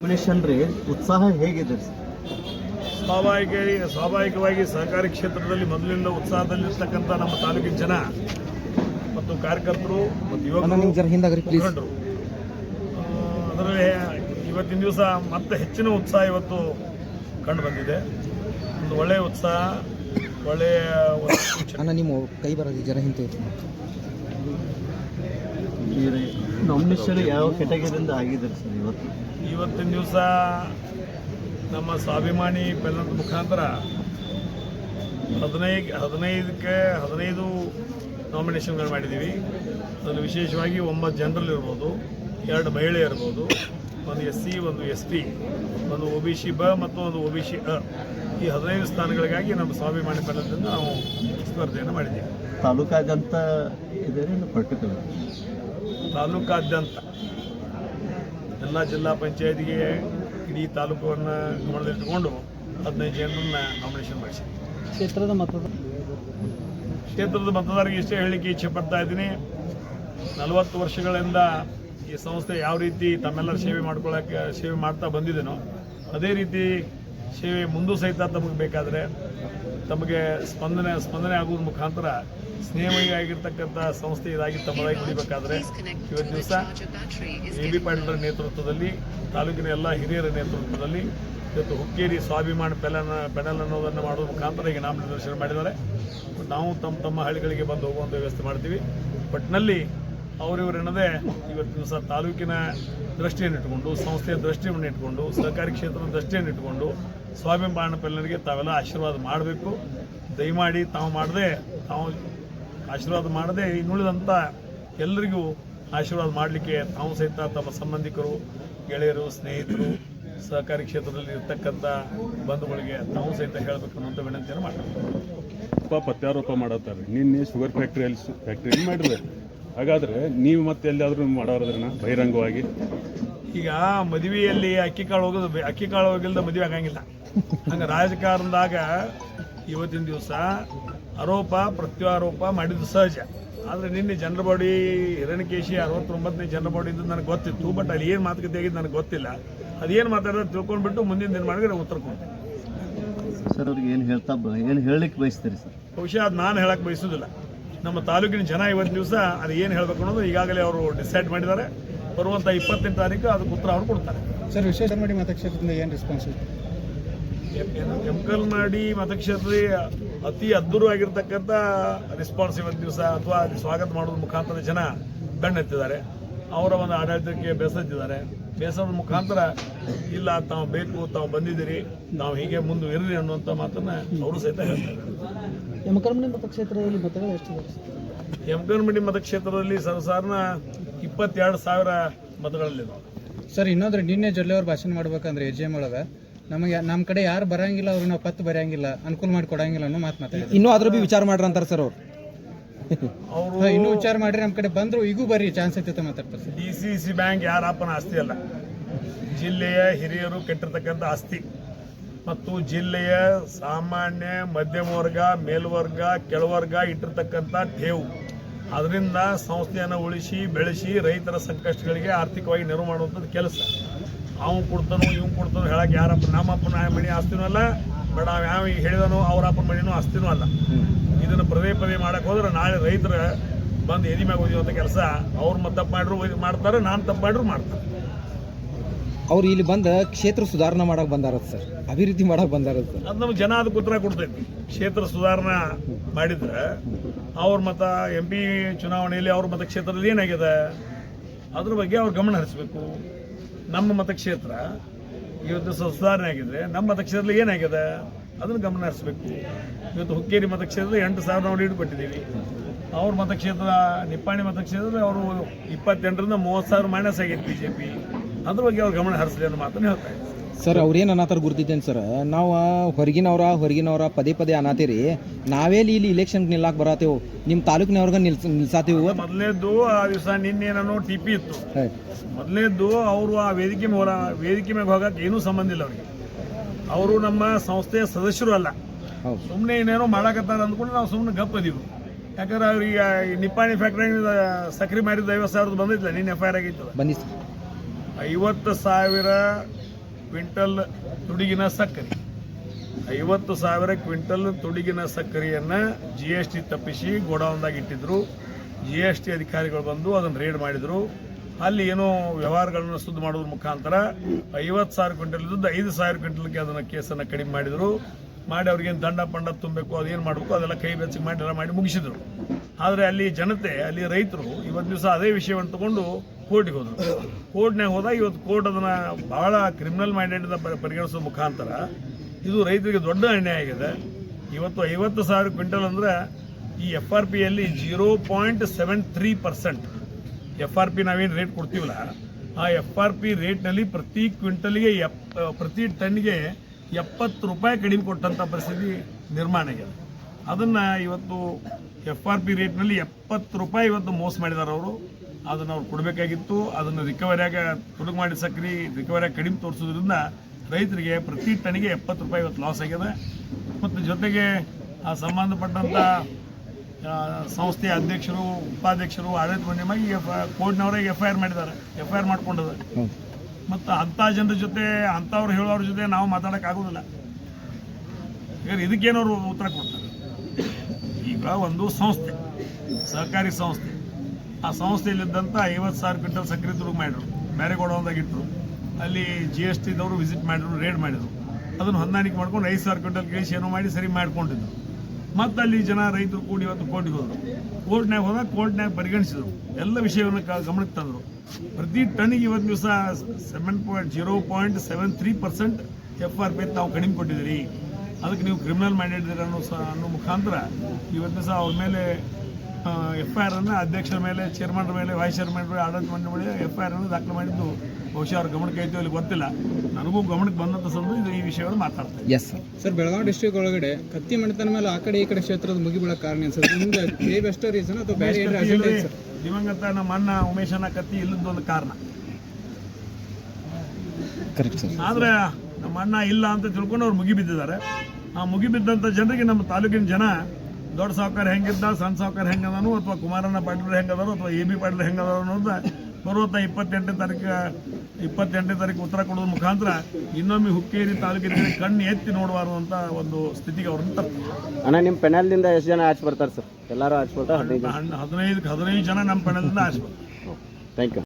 Nomination ರೀ ಉತ್ಸಾಹ ಹೇಗಿದೆ ಸರ್? ಸ್ವಾಭಾವಿಕ ಸ್ವಾಭಾವಿಕವಾಗಿ ಸಹಕಾರಿ ಕ್ಷೇತ್ರದಲ್ಲಿ ಮೊದಲಿಂದ ಉತ್ಸಾಹದಲ್ಲಿರ್ತಕ್ಕಂಥ ನಮ್ಮ ತಾಲೂಕಿನ ಜನ ಮತ್ತು ಕಾರ್ಯಕರ್ತರು ಮತ್ತು ಯುವಕರು ಅದರಲ್ಲಿ ಇವತ್ತಿನ ದಿವಸ ಮತ್ತೆ ಹೆಚ್ಚಿನ ಉತ್ಸಾಹ ಇವತ್ತು ಕಂಡು ಬಂದಿದೆ. ಒಂದು ಒಳ್ಳೆಯ ಉತ್ಸಾಹ ಒಳ್ಳೆಯ. ನಿಮ್ಮ ಕೈ ಬರೋದು ಜನ ಹಿಂತೆ ನಾಮಿನೇಷನ್ ಯಾವ ಕೆಟಗರಿಯಿಂದ ಆಗಿದೆ ಸರ್ ಇವತ್ತು? ಇವತ್ತಿನ ದಿವಸ ನಮ್ಮ ಸ್ವಾಭಿಮಾನಿ ಬೆಲ್ಲದ ಮುಖಾಂತರ ಹದಿನೈದು ಹದಿನೈದಕ್ಕೆ ಹದಿನೈದು ನಾಮಿನೇಷನ್ಗಳು ಮಾಡಿದ್ದೀವಿ. ಅದರಲ್ಲಿ ವಿಶೇಷವಾಗಿ ಒಂಬತ್ತು ಜನರಲ್ ಇರ್ಬೋದು ಎರಡು ಮಹಿಳೆ ಇರ್ಬೋದು ಒಂದು ಎಸ್ ಸಿ ಒಂದು ಎಸ್ ಟಿ ಒಂದು ಒ ಬಿ ಸಿ ಬ ಮತ್ತು ಒಂದು ಒ ಬಿ ಸಿ ಅ. ಈ ಹದಿನೈದು ಸ್ಥಾನಗಳಿಗಾಗಿ ನಮ್ಮ ಸ್ವಾಭಿಮಾನಿ ಬೆಲ್ಲದಿಂದ ನಾವು ಸ್ಪರ್ಧೆಯನ್ನು ಮಾಡಿದ್ದೀವಿ. ತಾಲೂಕಾದ್ಯಂತ ಇದೆ ಪರ್ಟಿಕ್ಯುಲರ್? ತಾಲೂಕಾದ್ಯಂತ ಎಲ್ಲ ಜಿಲ್ಲಾ ಪಂಚಾಯತಿಗೆ ಇಡೀ ತಾಲೂಕನ್ನು ಗಮನದಲ್ಲಿಟ್ಟುಕೊಂಡು ಹದಿನೈದು ಜನರನ್ನ ನಾಮಿನೇಷನ್ ಮಾಡಿಸಿ ಕ್ಷೇತ್ರದ ಮತದಾರ ಕ್ಷೇತ್ರದ ಮತದಾರರಿಗೆ ಇಷ್ಟೇ ಹೇಳಲಿಕ್ಕೆ ಇಚ್ಛೆ ಪಡ್ತಾ ಇದ್ದೀನಿ. ನಲವತ್ತು ವರ್ಷಗಳಿಂದ ಈ ಸಂಸ್ಥೆ ಯಾವ ರೀತಿ ತಮ್ಮೆಲ್ಲರ ಸೇವೆ ಮಾಡ್ಕೊಳ್ಳೋಕೆ ಸೇವೆ ಮಾಡ್ತಾ ಬಂದಿದ್ದೇನೋ ಅದೇ ರೀತಿ ಸೇವೆ ಮುಂದೂ ಸಹಿತ ತಮಗೆ ಬೇಕಾದರೆ ತಮಗೆ ಸ್ಪಂದನೆ ಸ್ಪಂದನೆ ಆಗುವ ಮುಖಾಂತರ ಸ್ನೇಹಮಯ ಆಗಿರ್ತಕ್ಕಂಥ ಸಂಸ್ಥೆ ಇದಾಗಿ ತಮ್ಮದಾಗಿ ಉಳಿಬೇಕಾದ್ರೆ ಇವತ್ತು ದಿವಸ ಎ ಬಿ ಪಾಟೀಲರ ನೇತೃತ್ವದಲ್ಲಿ ತಾಲೂಕಿನ ಎಲ್ಲ ಹಿರಿಯರ ನೇತೃತ್ವದಲ್ಲಿ ಇವತ್ತು ಹುಕ್ಕೇರಿ ಸ್ವಾಭಿಮಾನ ಪೆಲನ ಪೆನಲ್ ಅನ್ನೋದನ್ನು ಮಾಡುವ ಮುಖಾಂತರ ಈಗ ನಾಮನಿರ್ದೇಶನ ಮಾಡಿದ್ದಾರೆ. ನಾವು ತಮ್ಮ ತಮ್ಮ ಹಳ್ಳಿಗಳಿಗೆ ಬಂದು ಹೋಗುವಂಥ ವ್ಯವಸ್ಥೆ ಮಾಡ್ತೀವಿ. ಒಟ್ಟಿನಲ್ಲಿ ಅವರಿವರೆನ್ನದೇ ಇವತ್ತು ದಿವಸ ತಾಲೂಕಿನ ದೃಷ್ಟಿಯನ್ನು ಇಟ್ಕೊಂಡು ಸಂಸ್ಥೆಯ ದೃಷ್ಟಿಯನ್ನು ಇಟ್ಕೊಂಡು ಸಹಕಾರಿ ಕ್ಷೇತ್ರದ ದೃಷ್ಟಿಯನ್ನು ಇಟ್ಕೊಂಡು ಸ್ವಾಭಿಮಾನ ಪೆಲ್ಲರಿಗೆ ತಾವೆಲ್ಲ ಆಶೀರ್ವಾದ ಮಾಡಬೇಕು. ದಯಮಾಡಿ ತಾವು ಮಾಡದೆ ತಾವು ಆಶೀರ್ವಾದ ಮಾಡದೆ ಇನ್ನುಳಿದಂಥ ಎಲ್ಲರಿಗೂ ಆಶೀರ್ವಾದ ಮಾಡಲಿಕ್ಕೆ ತಾವು ಸಹಿತ ತಮ್ಮ ಸಂಬಂಧಿಕರು ಗೆಳೆಯರು ಸ್ನೇಹಿತರು ಸಹಕಾರಿ ಕ್ಷೇತ್ರದಲ್ಲಿ ಇರ್ತಕ್ಕಂಥ ಬಂಧುಗಳಿಗೆ ತಾವು ಸಹಿತ ಹೇಳಬೇಕು ಅನ್ನೋಂಥ ವಿನಂತಿಯನ್ನು ಮಾಡ್ತಾರೆ ಪಾಪ ಅತ್ಯಾರೋಪ ಮಾಡತ್ತಾರೆ ನಿನ್ನೆ ಶುಗರ್ ಫ್ಯಾಕ್ಟ್ರಿಯಲ್ಲಿ ಫ್ಯಾಕ್ಟ್ರಿ ಮಾಡಿದ್ರೆ. ಹಾಗಾದ್ರೆ ನೀವು ಮತ್ತೆ ಎಲ್ಲಿಯಾದ್ರೂ ಮಾಡೋರದ್ರನ್ನ ಬಹಿರಂಗವಾಗಿ? ಈಗ ಮದುವೆಯಲ್ಲಿ ಅಕ್ಕಿ ಕಾಳು ಹೋಗೋದು ಅಕ್ಕಿ ಕಾಳು ಹೋಗಿಲ್ದ ಮದುವೆ ಆಗಂಗಿಲ್ಲ. ಹಂಗೆ ರಾಜಕಾರಣದಾಗ ಇವತ್ತಿನ ದಿವಸ ಆರೋಪ ಪ್ರತ್ಯಾರೋಪ ಮಾಡಿದ್ದು ಸಹಜ. ಆದರೆ ನಿನ್ನೆ ಜನರ ಬಾಡಿ ಹಿರಣ್ಯಕೇಶಿ ಅರವತ್ತೊಂಬತ್ತನೇ ಜನರ ಬಾಡಿ ಇದ್ದು ನನಗೆ ಗೊತ್ತಿತ್ತು ಬಟ್ ಅಲ್ಲಿ ಏನು ಮಾತುಕತೆ ಆಗಿದ್ದು ನನಗೆ ಗೊತ್ತಿಲ್ಲ. ಅದೇನು ಮಾತಾಡೋದು ತಿಳ್ಕೊಂಡ್ಬಿಟ್ಟು ಮುಂದಿನ ದಿನ ಮಾಡಿದ್ರೆ ಉತ್ತರ ಕೊಡ್ತೀನಿ. ಸರ್ ಅವ್ರಿಗೆ ಏನು ಹೇಳ್ತಾ ಬ ಏನು ಹೇಳಲಿಕ್ಕೆ ಬಯಸ್ತೀರಿ ಸರ್? ಬಹುಶಃ ಅದು ನಾನು ಹೇಳಕ್ಕೆ ಬಯಸೋದಿಲ್ಲ. ನಮ್ಮ ತಾಲೂಕಿನ ಜನ ಇವತ್ತು ದಿವಸ ಅದು ಏನು ಹೇಳಬೇಕು ಅನ್ನೋದು ಈಗಾಗಲೇ ಅವರು ಡಿಸೈಡ್ ಮಾಡಿದ್ದಾರೆ. ಬರುವಂಥ ಇಪ್ಪತ್ತನೇ ತಾರೀಕು ಅದಕ್ಕೆ ಉತ್ತರ ಅವರು ಕೊಡ್ತಾರೆ. ಸರ್ ವಿಶೇಷ ಮಾಡಿ ಮತಕ್ಷೇತ್ರದಿಂದ ಏನು ರೆಸ್ಪಾನ್ಸ್ ಕೆಮಿಕಲ್ ಮಾಡಿ ಮತಕ್ಷೇತ್ರದಲ್ಲಿ ಅತಿ ಅದ್ಭುತವಾಗಿರ್ತಕ್ಕಂಥ ರೆಸ್ಪಾನ್ಸ್ ಇವತ್ತು ದಿವಸ ಅಥವಾ ಸ್ವಾಗತ ಮಾಡೋದ್ರ ಮುಖಾಂತರ ಜನ ಬೆಣ್ಣೆತ್ತಿದ್ದಾರೆ. ಅವರ ಒಂದು ಆಡಳಿತಕ್ಕೆ ಬೇಸತ್ತಿದ್ದಾರೆ. ಬೇಸರದ ಮುಖಾಂತರ ಇಲ್ಲ ತಾವು ಬೇಕು ತಾವು ಬಂದಿದ್ದೀರಿ ನಾವು ಹೀಗೆ ಮುಂದೆ ಇರ್ರಿ ಅನ್ನುವಂಥ ಮಾತನ್ನ ಅವರು ಸಹಿತ ಹೇಳ್ತಾರೆ. ಯಮಕರ್ಮಣಿ ಮತಕ್ಷೇತ್ರದಲ್ಲಿ ಮತಗಳು ಯಮಕನಮಂಡಿ ಮತಕ್ಷೇತ್ರದಲ್ಲಿ ಸರ್ಸಾರನ ಇಪ್ಪತ್ತೆರಡು ಸಾವಿರ ಮತಗಳಲ್ಲಿ ಸರ್ ಇನ್ನೊಂದ್ರೆ ನಿನ್ನೆ ಜೊಲ್ಲೆ ಅವ್ರು ಭಾಷಣ ಮಾಡ್ಬೇಕಂದ್ರೆ ಎ ಜಿ ಎಂ ಒಳಗೆ. ನಮಗೆ ನಮ್ಮ ಕಡೆ ಯಾರು ಬರಂಗಿಲ್ಲ ಅವ್ರಿಗೆ ನಾವು ಪತ್ತು ಬರೆಯಂಗಿಲ್ಲ ಅನುಕೂಲ ಮಾಡಿ ಕೊಡಂಗಿಲ್ಲ ಅನ್ನೋ ಮಾತು ಮಾತಾಡಿದ್ರು ಇನ್ನೂ ಅದ್ರ ಬಿ ವಿಚಾರ ಮಾಡ್ರಿ ಅಂತಾರೆ ಸರ್ ಅವ್ರು. ಅವರು ಇನ್ನೂ ವಿಚಾರ ಮಾಡ್ರಿ ನಮ್ಮ ಕಡೆ ಬಂದ್ರು ಈಗೂ ಬರ್ರಿ ಚಾನ್ಸ್ ಐತೆ ಮಾತಾಡ್ತಾರೆ sir D C C bank ಯಾರಪ್ಪನ ಆಸ್ತಿ ಅಲ್ಲ. ಜಿಲ್ಲೆಯ ಹಿರಿಯರು ಕೆಟ್ಟಿರ್ತಕ್ಕಂಥ ಆಸ್ತಿ. ಮತ್ತು ಜಿಲ್ಲೆಯ ಸಾಮಾನ್ಯ ಮಧ್ಯಮ ವರ್ಗ ಮೇಲ್ವರ್ಗ ಕೆಳವರ್ಗ ಇಟ್ಟಿರ್ತಕ್ಕಂಥ ಠೇವು. ಅದರಿಂದ ಸಂಸ್ಥೆಯನ್ನು ಉಳಿಸಿ ಬೆಳೆಸಿ ರೈತರ ಸಂಕಷ್ಟಗಳಿಗೆ ಆರ್ಥಿಕವಾಗಿ ನೆರವು ಮಾಡುವಂಥದ್ದು ಕೆಲಸ. ಅವನು ಕೊಡ್ತಾನೋ ಇವ್ನು ಕೊಡ್ತಾನೋ ಹೇಳಕ್ಕೆ ಯಾರಪ್ಪ ನಮ್ಮಪ್ಪನ ಮನೆ ಆಸ್ತಿನೂ ಅಲ್ಲ ಬೇಡ ಅವ ಯಾವ ಈಗ ಹೇಳಿದನೋ ಅವ್ರ ಅಪ್ಪನ ಮನೆಯೂ ಆಸ್ತಿನೂ ಅಲ್ಲ. ಇದನ್ನು ಪದೇ ಪದೇ ಮಾಡೋಕೆ ಹೋದ್ರೆ ನಾಳೆ ರೈತರ ಬಂದು ಎದಿ ಮ್ಯಾಗ ಓದಿಯುವಂಥ ಕೆಲಸ ಅವ್ರು ಮತ್ತೆ ತಪ್ಪು ಮಾಡ್ರು ಮಾಡ್ತಾರೆ ನಾನು ತಪ್ಪು ಮಾಡ್ರು ಮಾಡ್ತಾರೆ. ಅವ್ರು ಇಲ್ಲಿ ಬಂದ ಕ್ಷೇತ್ರ ಸುಧಾರಣೆ ಮಾಡಕ್ ಬಂದಾರ ಸರ್ ಅಭಿವೃದ್ಧಿ ಮಾಡಕ್ ಬಂದಾರ ಸರ್. ಅದು ನಮ್ಗೆ ಜನ ಅದಕ್ಕೆ ಉತ್ತರ ಕೊಡ್ತೈತಿ. ಕ್ಷೇತ್ರ ಸುಧಾರಣೆ ಮಾಡಿದ್ರೆ ಅವ್ರ ಮತ ಎಂ ಪಿ ಚುನಾವಣೆಯಲ್ಲಿ ಅವ್ರ ಮತಕ್ಷೇತ್ರದಲ್ಲಿ ಏನಾಗಿದೆ ಅದ್ರ ಬಗ್ಗೆ ಅವ್ರು ಗಮನ ಹರಿಸ್ಬೇಕು. ನಮ್ಮ ಮತಕ್ಷೇತ್ರ ಇವತ್ತು ಸುಧಾರಣೆ ಆಗಿದ್ರೆ ನಮ್ಮ ಮತಕ್ಷೇತ್ರದಲ್ಲಿ ಏನಾಗಿದೆ? ಅದನ್ನು ಗಮನ ಹರಿಸ್ಬೇಕು ಇವತ್ತು ಹುಕ್ಕೇರಿ ಮತಕ್ಷೇತ್ರದ ಎಂಟು ಸಾವಿರ ನಾವು ಲೀಡ್ ಕೊಟ್ಟಿದ್ದೀವಿ ಅವ್ರ ಮತಕ್ಷೇತ್ರ ನಿಪ್ಪಾಣಿ ಮತಕ್ಷೇತ್ರದಲ್ಲಿ ಅವರು ಇಪ್ಪತ್ತೆಂಟರಿಂದ ಮೂವತ್ತು ಸಾವಿರ ಮೈನಸ್ ಆಗೈತೆ ಬಿ ಜೆ ಪಿ ಅದ್ರ ಬಗ್ಗೆ ಅವ್ರು ಗಮನ ಹರಿಸಲಿ ಅನ್ನೋ ಮಾತನ್ನು ಹೇಳ್ತಾ ಇದ್ದಾರೆ. ಸರ್ ಅವ್ರೇನು ಅನಾಥರ್ ಗುರ್ತಿದ್ದೇನೆ ಸರ್. ನಾವು ಹೊರಗಿನವ್ರ ಹೊರಗಿನವ್ರ ಪದೇ ಪದೇ ಅನಾತೀರಿ ನಾವೇ ಇಲ್ಲಿ ಇಲೆಕ್ಷನ್ ನಿಲ್ಲಾಕ್ ಬರತ್ತೇವು ನಿಮ್ಮ ತಾಲೂಕಿನವ್ರಿಗೆ ನಿಲ್ಸ ನಿಲ್ಸಾತೀವಿ ಮೊದಲನೇದ್ದು ಆ ದಿವಸ ನಿನ್ನೇನೋ ನಾನು ಟಿ ಪಿ ಇತ್ತು ಮೊದಲೇದ್ದು ಅವರು ಆ ವೇದಿಕೆ ಮೇಲೆ ವೇದಿಕೆ ಮೇಲೆ ಹೋಗಕ್ಕೆ ಏನೂ ಸಂಬಂಧ ಇಲ್ಲ ಅವರಿಗೆ. ಅವರು ನಮ್ಮ ಸಂಸ್ಥೆಯ ಸದಸ್ಯರು ಅಲ್ಲ. ಸುಮ್ಮನೆ ಏನೇನೋ ಮಾಡಕತ್ತಾರ ಅಂದ್ಕೊಂಡು ನಾವು ಸುಮ್ಮನೆ ಗಪ್ಪ ಅದೀವಿ. ಯಾಕಂದ್ರೆ ಅವ್ರಿಗೆ ಈ ನಿಪ್ಪಾಣಿ ಫ್ಯಾಕ್ಟ್ರಿ ಸಕ್ರಿ ಮಾರಿದ ಐವತ್ತು ಸಾವಿರದ ಬಂದಿಲ್ಲ ನಿನ್ನೆ ಎಫ್ ಐ ಆರ್ ಆಗಿತ್ತು. ಬನ್ನಿ ಸರ್. ಐವತ್ತು ಸಾವಿರ ಕ್ವಿಂಟಲ್ ತುಡಿಗಿನ ಸಕ್ಕರೆ. ಐವತ್ತು ಸಾವಿರ ಕ್ವಿಂಟಲ್ ತುಡಿಗಿನ ಸಕ್ಕರೆಯನ್ನು ಜಿ ಎಸ್ ಟಿ ತಪ್ಪಿಸಿ ಗೋಡೌನ್ದಾಗ ಇಟ್ಟಿದ್ರು. ಜಿ ಎಸ್ ಟಿ ಅಧಿಕಾರಿಗಳು ಬಂದು ಅದನ್ನು ರೇಡ್ ಮಾಡಿದರು. ಅಲ್ಲಿ ಏನೋ ವ್ಯವಹಾರಗಳನ್ನು ಸುದ್ದಿ ಮಾಡೋದ್ರ ಮುಖಾಂತರ ಐವತ್ತು ಸಾವಿರ ಕ್ವಿಂಟಲ್ ಇದ್ದದ್ದು ಐದು ಸಾವಿರ ಕ್ವಿಂಟಲ್ಗೆ ಅದನ್ನು ಕೇಸನ್ನು ಕಡಿಮೆ ಮಾಡಿದರು. ಮಾಡಿ ಅವ್ರಿಗೇನು ದಂಡ ಪಂಡ ತುಂಬಬೇಕು ಅದೇನು ಮಾಡಬೇಕು, ಅದೆಲ್ಲ ಕೈ ಬೆಚ್ಚಗೆ ಮಾಡಿ ಎಲ್ಲ ಮಾಡಿ ಮುಗಿಸಿದ್ರು. ಆದರೆ ಅಲ್ಲಿ ಜನತೆ, ಅಲ್ಲಿ ರೈತರು ಇವತ್ತು ದಿವಸ ಅದೇ ವಿಷಯವನ್ನು ತಗೊಂಡು ಕೋರ್ಟಿಗೆ ಹೋದರು. ಕೋರ್ಟ್ನಾಗ ಹೋದಾಗ ಇವತ್ತು ಕೋರ್ಟ್ ಅದನ್ನು ಬಹಳ ಕ್ರಿಮಿನಲ್ ಮೈಂಡೆಡ್ ಪರಿಗಣಿಸೋ ಮುಖಾಂತರ ಇದು ರೈತರಿಗೆ ದೊಡ್ಡ ಅನ್ಯಾಯ ಆಗಿದೆ. ಇವತ್ತು ಐವತ್ತು ಸಾವಿರ ಕ್ವಿಂಟಲ್ ಅಂದ್ರೆ ಈ ಎಫ್ ಆರ್ ಪಿಯಲ್ಲಿ zero point seven three percent. F R P ನಾವೇನು ರೇಟ್ ಕೊಡ್ತೀವಲ್ಲ, ಆ ಎಫ್ ಆರ್ ಪಿ ರೇಟ್ನಲ್ಲಿ ಪ್ರತಿ ಕ್ವಿಂಟಲ್ಗೆ ಎಪ್, ಪ್ರತಿ ಟನ್ಗೆ ಎಪ್ಪತ್ತು ರೂಪಾಯಿ ಕಡಿಮೆ ಕೊಟ್ಟಂಥ ಪರಿಸ್ಥಿತಿ ನಿರ್ಮಾಣ ಆಗಿದೆ. ಅದನ್ನು ಇವತ್ತು ಎಫ್ ಆರ್ ಪಿ ರೇಟ್ನಲ್ಲಿ ಎಪ್ಪತ್ತು ರೂಪಾಯಿ ಇವತ್ತು ಮೋಸ ಮಾಡಿದ್ದಾರೆ ಅವರು. ಅದನ್ನು ಅವ್ರು ಕೊಡಬೇಕಾಗಿತ್ತು. ಅದನ್ನು ರಿಕವರಿಯಾಗ ತುಡುಗು ಮಾಡಿ ಸಕ್ರಿ ರಿಕವರಿಯಾಗಿ ಕಡಿಮೆ ತೋರಿಸೋದ್ರಿಂದ ರೈತರಿಗೆ ಪ್ರತಿ ಟನ್ಗೆ ಎಪ್ಪತ್ತು ರೂಪಾಯಿ ಇವತ್ತು ಲಾಸ್ ಆಗಿದೆ. ಮತ್ತು ಜೊತೆಗೆ ಆ ಸಂಬಂಧಪಟ್ಟಂಥ ಸಂಸ್ಥೆಯ ಅಧ್ಯಕ್ಷರು, ಉಪಾಧ್ಯಕ್ಷರು, ಆಡಳಿತ ಎಫ್ ಕೋರ್ಟ್ನವರೇ ಎಫ್ ಐ ಆರ್ ಮಾಡಿದ್ದಾರೆ. ಎಫ್ ಐ ಆರ್ ಮಾಡ್ಕೊಂಡಿದ್ದಾರೆ ಮತ್ತು ಅಂಥ ಜನರ ಜೊತೆ, ಅಂಥವ್ರು ಹೇಳೋರ ಜೊತೆ ನಾವು ಮಾತಾಡೋಕ್ಕಾಗೋದಿಲ್ಲ ಈಗ ಇದಕ್ಕೇನವರು ಉತ್ತರ ಕೊಡ್ತಾರೆ. ಈಗ ಒಂದು ಸಂಸ್ಥೆ ಸಹಕಾರಿ ಸಂಸ್ಥೆ. ಆ ಸಂಸ್ಥೆಯಲ್ಲಿದ್ದಂಥ ಐವತ್ತು ಸಾವಿರ ಕ್ವಿಂಟಲ್ ಸಕ್ಕರೆ ದುಡುಗು ಮಾಡಿದ್ರು. ಬೇರೆ ಗೋಡೌನ್ದಾಗ ಇಟ್ಟರು ಅಲ್ಲಿ ಜಿ ಎಸ್ ಟಿದವರು ವಿಸಿಟ್ ಮಾಡಿದ್ರು ರೇಡ್ ಮಾಡಿದ್ರು. ಅದನ್ನು ಹೊಂದಾಣಿಕೆ ಮಾಡ್ಕೊಂಡು ಐದು ಸಾವಿರ ಕ್ವಿಂಟಲ್ ಕೇಳಿಸಿ ಏನೋ ಮಾಡಿ ಸರಿ ಮಾಡ್ಕೊಂಡಿದ್ರು. ಮತ್ತು ಅಲ್ಲಿ ಜನ ರೈತರು ಕೂಡಿ ಇವತ್ತು ಕೋರ್ಟಿಗೆ ಹೋದರು. ಕೋರ್ಟ್ನಾಗ ಹೋದಾಗ ಕೋರ್ಟ್ನಾಗ ಪರಿಗಣಿಸಿದ್ರು. ಎಲ್ಲ ವಿಷಯವನ್ನು ಗಮನಕ್ಕೆ ತಂದರು. ಪ್ರತಿ ಟನ್ನಿಗೆ ಇವತ್ತು ದಿವಸ seven point zero point seven three percent F R P ತಾವು ಕಡಿಮೆ ಕೊಟ್ಟಿದ್ದೀರಿ. ಅದಕ್ಕೆ ನೀವು ಕ್ರಿಮಿನಲ್ ಮ್ಯಾಂಡೇಟ್ ಅನ್ನೋ ಸ ಅನ್ನೋ ಮುಖಾಂತರ ಇವತ್ತು ದಿವಸ ಅವ್ರ ಮೇಲೆ ಎಫ್ ಐ ಆರ್ ಅನ್ನು ಅಧ್ಯಕ್ಷರ ಮೇಲೆ ಚೇರ್ಮನ್ ಮೇಲೆ ವೈಸ್ ಚೇರ್ಮನ್ ಮೇಲೆ, ಆಡಳಿತ ಮಂಡಳಿ ಮೇಲೆ ಎಫ್ ಐ ಆರ್ ಅನ್ನು ದಾಖಲು ಮಾಡಿದ್ದು ಬಹುಶಃ ಅವ್ರ ಗಮನಕ್ಕೆ ಐತೋ ಇಲ್ಲಿ ಗೊತ್ತಿಲ್ಲ. ನನಗೂ ಗಮನಕ್ಕೆ ಬಂದಂತ ಸಂದರ್ಭ ಇದು ಈ ವಿಷಯಗಳು ಮಾತಾಡ್ತಾರೆ yes sir sir Belagavi district ಒಳಗಡೆ ಕತ್ತಿ ಮಣಿತನ ಮೇಲೆ ಆ ಕಡೆ ಈ ಕಡೆ ಕ್ಷೇತ್ರದ ಮುಗಿಬೀಳಕ್ಕೆ ಕಾರಣ ಏನು ಸರ್ ನಿಮ್ದು ಬೇರೆ ಎಷ್ಟೋ ರೀಸನ್ ಅಥವಾ ಬೇರೆ ದಿವಂಗತ ನಮ್ಮ ಅಣ್ಣ ಉಮೇಶನ ಕತ್ತಿ ಇಲ್ಲದ ಒಂದು ಕಾರಣ. ಕರೆಕ್ಟ್ ಸರ್ ಆದ್ರೆ ನಮ್ಮ ಅಣ್ಣ ಇಲ್ಲ ಅಂತ ತಿಳ್ಕೊಂಡು ಅವ್ರು ಮುಗಿಬಿದ್ದಿದ್ದಾರೆ. ಆ ಮುಗಿಬಿದ್ದಂಥ ಜನರಿಗೆ ನಮ್ಮ ತಾಲೂಕಿನ ಜನ ದೊಡ್ಡ ಸಾವುಕಾರ ಹೆಂಗಿದ್ದ ಸಣ್ಣ ಸಾವುಕಾರ ಹೆಂಗದನು ಅಥವಾ ಕುಮಾರಣ್ಣ ಪಾಟೀಲ್ ಹೆಂಗದಾರು ಅಥವಾ ಎ ಬಿ ಪಾಟೀಲ್ ಹೆಂಗದಾರು ಅನ್ನೋದು ಬರುವಂಥ ಇಪ್ಪತ್ತೆಂಟನೇ ತಾರೀಕು ಇಪ್ಪತ್ತೆಂಟನೇ ತಾರೀಕು ಉತ್ತರ ಕೊಡೋದ್ರ ಮುಖಾಂತರ ಇನ್ನೊಮ್ಮೆ ಹುಕ್ಕೇರಿ ತಾಲೂಕಿನ ಕಣ್ಣು ಎತ್ತಿ ನೋಡಬಾರ್ದು ಅಂತ ಒಂದು ಸ್ಥಿತಿಗೆ ಅವ್ರನ್ನ ತರ್ತಾರೆ. ಅಣ್ಣ ನಿಮ್ಮ ಪೆನಲ್ದಿಂದ ಎಷ್ಟು ಜನ ಆಚೆ ಬರ್ತಾರೆ ಸರ್? ಎಲ್ಲರೂ ಆಚೆ ಬರ್ತಾರೆ? ಹದಿನೈದು ಜನ? ಹದಿನೈದು ಹದಿನೈದು ಜನ ನಮ್ಮ ಪೆನಲ್ದಿಂದ ಆಚೆ ಬರ್ತಾರೆ. Thank you.